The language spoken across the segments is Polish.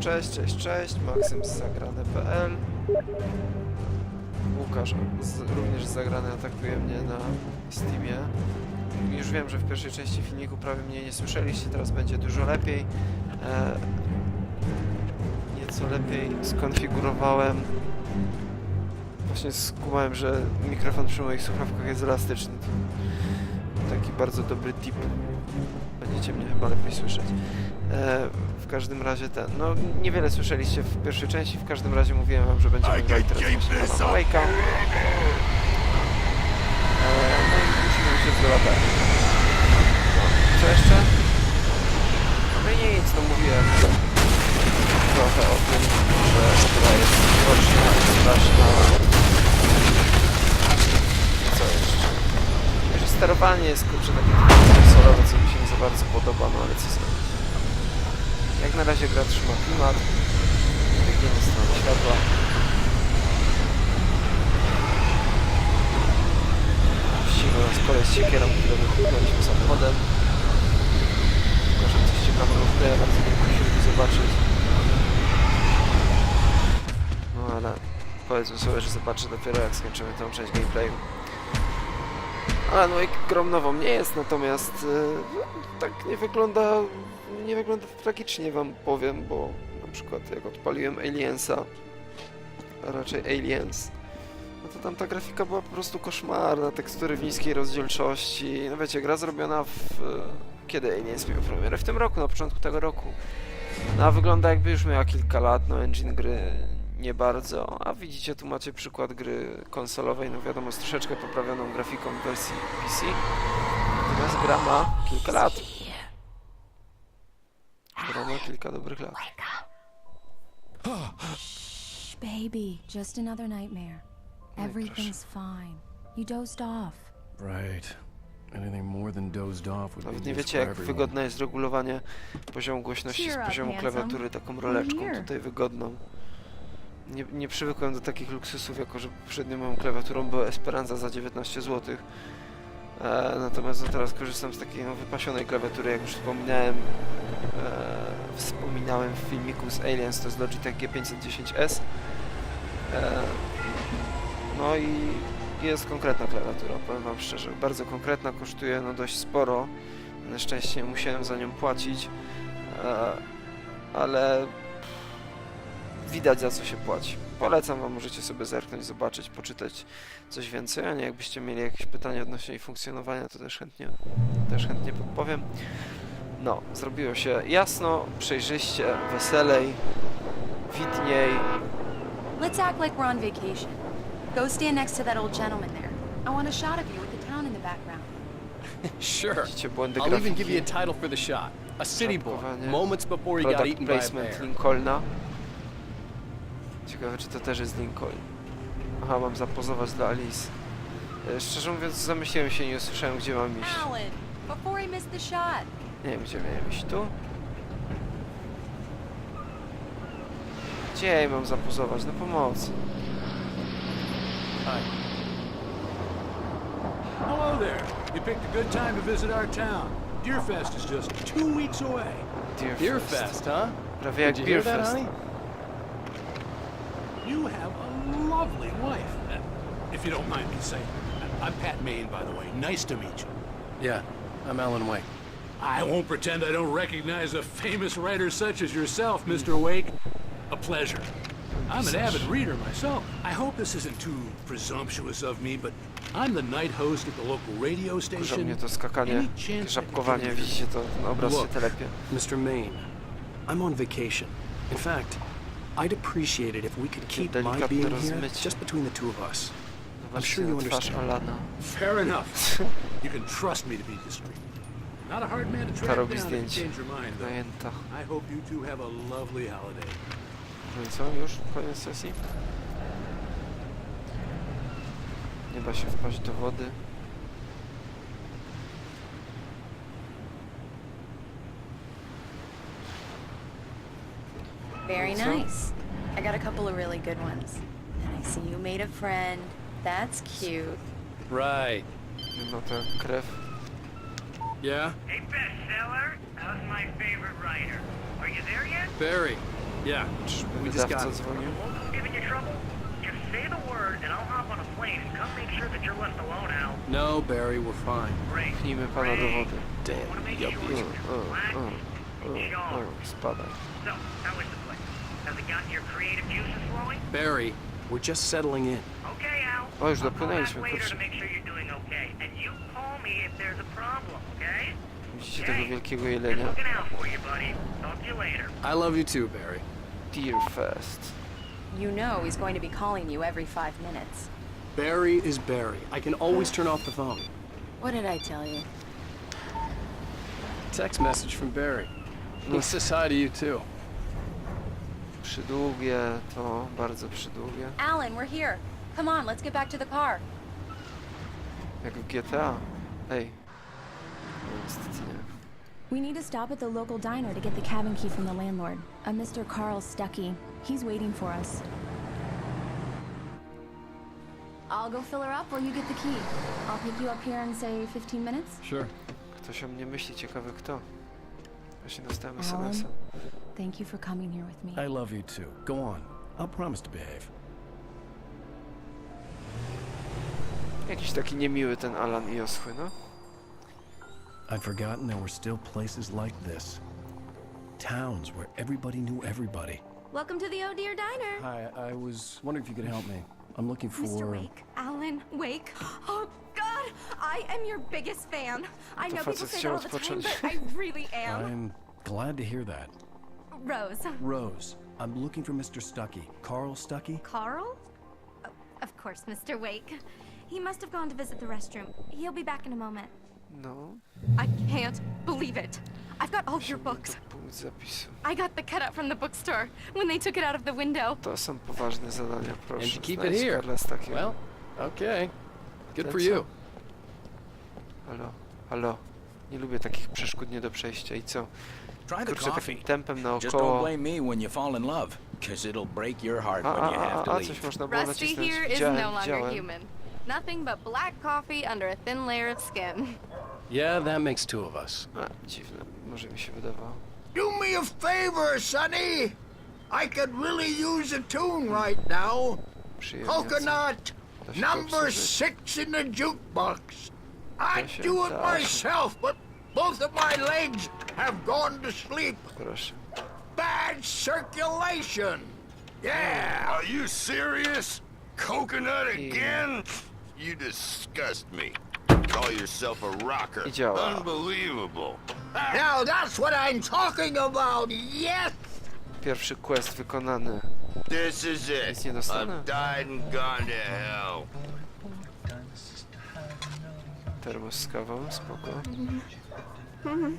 Cześć, cześć, cześć. Maksym z zagrane.pl Łukasz z, również z zagrany atakuje mnie na Steamie. Już wiem, że w pierwszej części filmiku prawie mnie nie słyszeliście, teraz będzie dużo lepiej. E, nieco lepiej skonfigurowałem. Właśnie skumałem, że mikrofon przy moich słuchawkach jest elastyczny. Taki bardzo dobry tip. Będziecie mnie chyba lepiej słyszeć. E, w każdym razie ten, no niewiele słyszeliście w pierwszej części, w każdym razie mówiłem wam, że będziemy grali teraz właśnie Alan Wake'a. E, no i musimy się z latarni. No, co jeszcze? No i nic, no mówiłem trochę o tym, że gra jest mroczna, straszna. Co jeszcze? I że sterowanie jest kurczę takie nie bardzo podoba, no ale co zrobić. Jak na razie gra trzyma klimat, biegniemy w stronę światła. Ścigał nas kolej z siekierą, którą wypłynęliśmy samochodem. Tylko, coś ciekawego w tle, bardzo bym prosił zobaczyć. No ale powiedzmy sobie, że zobaczę dopiero jak skończymy tą część gameplayu. Ale no grą nową nie jest, natomiast e, tak nie wygląda, nie wygląda tragicznie wam powiem, bo na przykład jak odpaliłem Aliensa, a raczej Aliens, no to tam ta grafika była po prostu koszmarna, tekstury w niskiej rozdzielczości, no wiecie, gra zrobiona w... e, Kiedy Aliens miał premierę? W tym roku, na początku tego roku. No a wygląda jakby już miała kilka lat, no engine gry nie bardzo, a widzicie tu macie przykład gry konsolowej, no wiadomo z troszeczkę poprawioną grafiką w wersji PC, natomiast gra ma kilka lat. Gra ma kilka dobrych lat. Shh, baby, just another nightmare. Everything's fine. You dozed off. Right. Nawet nie wiecie jak wygodne jest regulowanie poziomu głośności z poziomu klawiatury taką roleczką tutaj wygodną. Nie, nie przywykłem do takich luksusów, jako że poprzednią moją klawiaturą była Esperanza za 19 zł. E, natomiast no teraz korzystam z takiej no, wypasionej klawiatury, jak już wspominałem, e, wspominałem w filmiku z Aliens, to jest Logitech G510S. E, no i jest konkretna klawiatura, powiem wam szczerze, bardzo konkretna, kosztuje no dość sporo. Na szczęście musiałem za nią płacić, e, ale widać za co się płaci. Polecam wam, możecie sobie zerknąć, zobaczyć, poczytać coś więcej, a nie jakbyście mieli jakieś pytania odnośnie jej funkcjonowania, to też chętnie, też chętnie podpowiem. No, zrobiło się jasno, przejrzyście, weselej, widniej. Let's act like we're on vacation. Go stand next to that old gentleman there. I want a shot of you with the town in the background. Sure. Widzicie błędy I'll even give grafiki, you a title for the shot. A city boy, moments before he got product eaten by a placement bear. Lincolna. Ciekawe, czy to też jest Lincoln. Aha, mam zapozować dla Alice. E, Szczerze mówiąc, zamyśliłem się i nie usłyszałem, gdzie mam iść. Nie wiem, gdzie miałem iść. Tu? Gdzie mam zapozować? No pomocy. Hi. Hello there. You picked a good time to visit our town. Deerfest is just two weeks away. Deer, Beer Fest. fest, huh? Prawie jak Did you Beer hear that, Fest. honey? You have a lovely wife. Uh, If you don't mind me saying. I'm Pat Maine, by the way. Nice to meet you. Yeah, I'm Alan Wake. I won't pretend I don't recognize a famous writer such as yourself, Mr. Wake. A pleasure. I'm an avid reader myself. I hope this isn't too presumptuous of me, but I'm the night host at the local radio Kurza station. mnie to skakanie, Any chance żabkowanie, widzicie to, na obraz się Look. telepie. Mr. Maine, I'm on vacation. In fact, I'd appreciate it if we could keep my being here just between the two of us. Zobaczcie sure you understand. Fair enough. you can trust me to be discreet. Not a hard man to track down if you change your mind, though. I hope you two have a lovely holiday. No i co? Już? Koniec sesji? Nie da się wpaść do wody. Very So? nice. I got a couple of really good ones. And I see you made a friend. That's cute. Right. No to krew. Yeah? Hey, bestseller, how's my favorite writer? Are you there yet? Barry. Yeah, we just got wydawca it. dzwonił? giving you trouble? Just say the word and I'll hop on a plane and come make sure that you're left alone, Al. No, Barry, we're fine. Great. Pchnijmy pana do wody. I wanna make sure O, you're o, relaxed o, and o, charmed. o, spadaj. So, how is Barry, we're just settling in. Okay, Al. Oh, there's the policeman. Widzicie tego wielkiego jelenia? I love you too, Barry. Dear first. You know he's going to be calling you every five minutes. Barry is Barry. I can always turn off the phone. What did I tell you? Text message from Barry. Looks this high to you too. Przydługie to, bardzo przydługie. Alan, we're here. Come on, let's get back to the car. Jak w GTA. Ej. No, niestety nie. We need to stop at the local diner to get the cabin key from the landlord, a Mr. Carl Stuckey. He's waiting for us. I'll go fill her up while you get the key. I'll pick you up here in, say, 15 minutes? Sure. Ktoś o mnie myśli, ciekawe kto. Właśnie dostałem Alan? SMS-a. Thank you for coming here with me. I love you too. Go on. I'll promise to behave. Jakiś taki niemiły ten Alan i Oschły, no. I'd forgotten there were still places like this. Towns where everybody knew everybody. Welcome to the Oh Dear Diner. Hi, I was wondering if you could help me. I'm looking for. Mr. Wake. Alan Wake. Oh, God. I am your biggest fan. I know people say that all the time, but I really am. I'm glad to hear that. Rose. Rose, I'm looking for Mr. Stuckey. Carl Stuckey? Carl? Oh, of course, Mr. Wake. He must have gone to visit the restroom. He'll be back in a moment. No. I can't believe it. I've got all your books. punkt zapisu. I got the cutout from the bookstore when they took it out of the window. To są poważne zadania, proszę. And keep it Znajdź here. Karla. Well, okay. Good for you. Halo, halo. Nie lubię takich przeszkód nie do przejścia. I co? Try the Kurczę, coffee. tempem Just don't naokoło. blame me when you fall in love, because it'll break your heart A, when a, you a, have to a, leave. można było Rusty nacisnąć. here is Widziałem, no longer widziałem. human. Nothing but black coffee under a thin layer of skin. Yeah, that makes two of us. A, dziwne. Może mi się wydawało. Do me a favor, Sonny. I could really use a tune right now. Przyjemnie. Coconut, number six in the jukebox. I'd do it myself, but both of my legs have gone to sleep. Proszę. Bad circulation. Yeah. Are you serious? Coconut again? You disgust me. Call yourself a rocker. Unbelievable. Now that's what I'm talking about. Yes. Pierwszy quest wykonany. This is Nic it. nie dostanę. I've died and gone to hell. Termos z kawą, spoko. Mhm.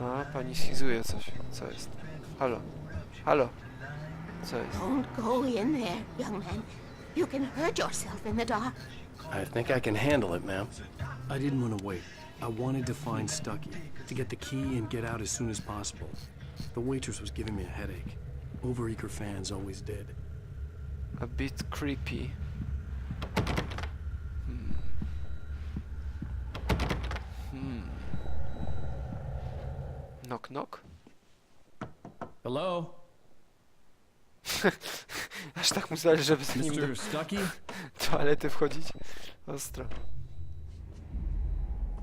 A, pani schizuje coś. Co jest? Halo? Halo? Co jest? Don't go in there, young man. You can hurt yourself in the dark. I think I can handle it, ma'am. I didn't want to wait. I wanted to find Stucky, to get the key and get out as soon as possible. The waitress was giving me a headache. Overeager fans always did. A bit creepy. Knock knock? Hello? Aż tak mu zależy, żeby z nim do Mr. Stuckey? toalety wchodzić? Ostro.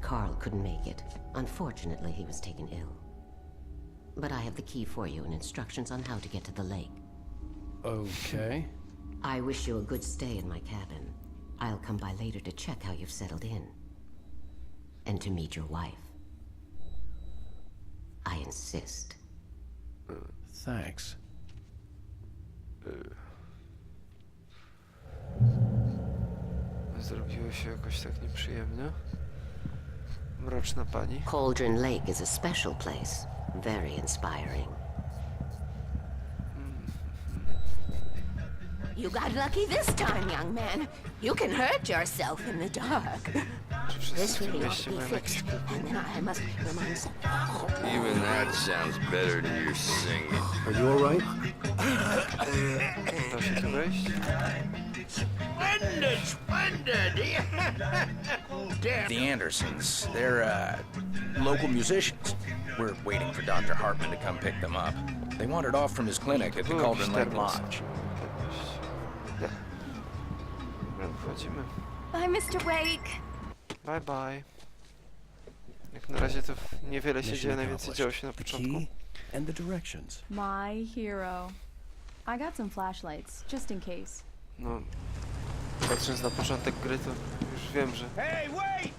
Carl couldn't make it. Unfortunately, he was taken ill. But I have the key for you and instructions on how to get to the lake. Okay. I wish you a good stay in my cabin. I'll come by later to check how you've settled in. And to meet your wife. I insist. Thanks. Zrobiło się jakoś tak nieprzyjemnie. Mroczna pani. Cauldron Lake is a special place. Very inspiring. You got lucky this time, young man. You can hurt yourself in the dark. Czy wszyscy This w tym way ought mieście to be mają jakieś fixed, kłopot? and then I must remind some. Even that sounds better than your singing. Are you alright? Da się tu wejść? Splendid, splendid. The Andersons, they're, uh, local musicians. We're waiting for Dr. Hartman to come pick them up. They wandered off from his clinic at the Byłem Cauldron Lake. Lodge. Nie. Wchodzimy. Bye, Mr. Wake. Bye bye. Jak na razie to niewiele się dzieje, najwięcej działo się na początku. and the directions. My hero. I got some flashlights, just in case. No, patrząc na początek gry, to już wiem, że Hey, wait!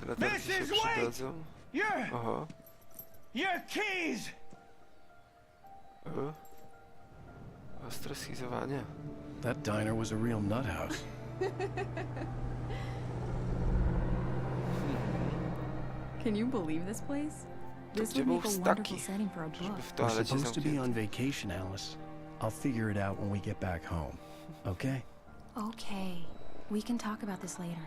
tyle tarczy się Mrs. Wake! przydadzą. Your, Oho. your keys! O. Ostre schizowanie. That diner was a real nut house. Can you believe this place? This gdzie would był make a Stucky? wonderful setting for a Żeby book. w We're toalecie supposed to be zamknięty. on vacation, Alice. I'll figure it out when we get back home. Okay? Okay, we can talk about this later.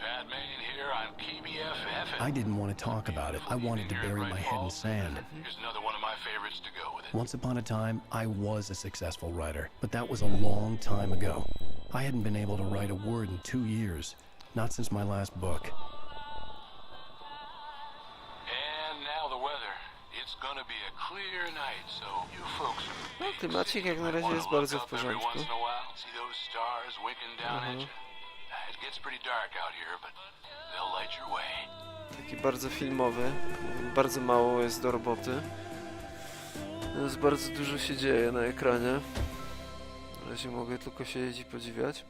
Pat Main here on KBFF. I didn't want to talk about it. I wanted to bury my head in sand. Here's another one of my favorites to go with it. Once upon a time, I was a successful writer, but that was a long time ago. I hadn't been able to write a word in two years, not since my last book. Klimacik jak na razie jest bardzo w porządku. Mhm. Taki bardzo filmowy. Bardzo mało jest do roboty. Jest bardzo dużo się dzieje na ekranie. Na razie mogę tylko siedzieć i podziwiać.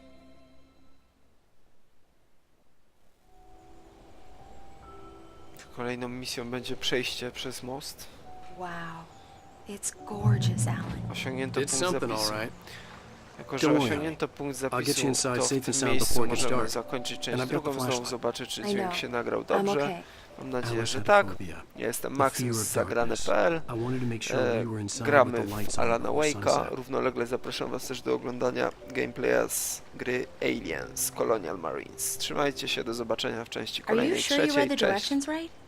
Kolejną misją będzie przejście przez most. Wow. It's gorgeous, Alan. Osiągnięto It's punkt something, zapisu. all right. Jako, że Don't worry, osiągnięto punkt I'll get zapisu, you inside to safe w and tym sound miejscu before we możemy start. zakończyć And część I've got the drugą, znowu flashlight. zobaczyć, czy I dźwięk know. się nagrał I'm dobrze. okay. Mam nadzieję, Alice że had tak. phobia. Ja jestem The Maxim fear z of zagrane.pl. I wanted to make sure E, we were inside gramy with the lights w on Alana before Wake'a. sunset. Równolegle zapraszam Was też do oglądania gameplaya z gry Aliens Colonial Marines. Trzymajcie się, do zobaczenia w części Are you kolejnej, sure you read trzeciej. the Cześć! directions right?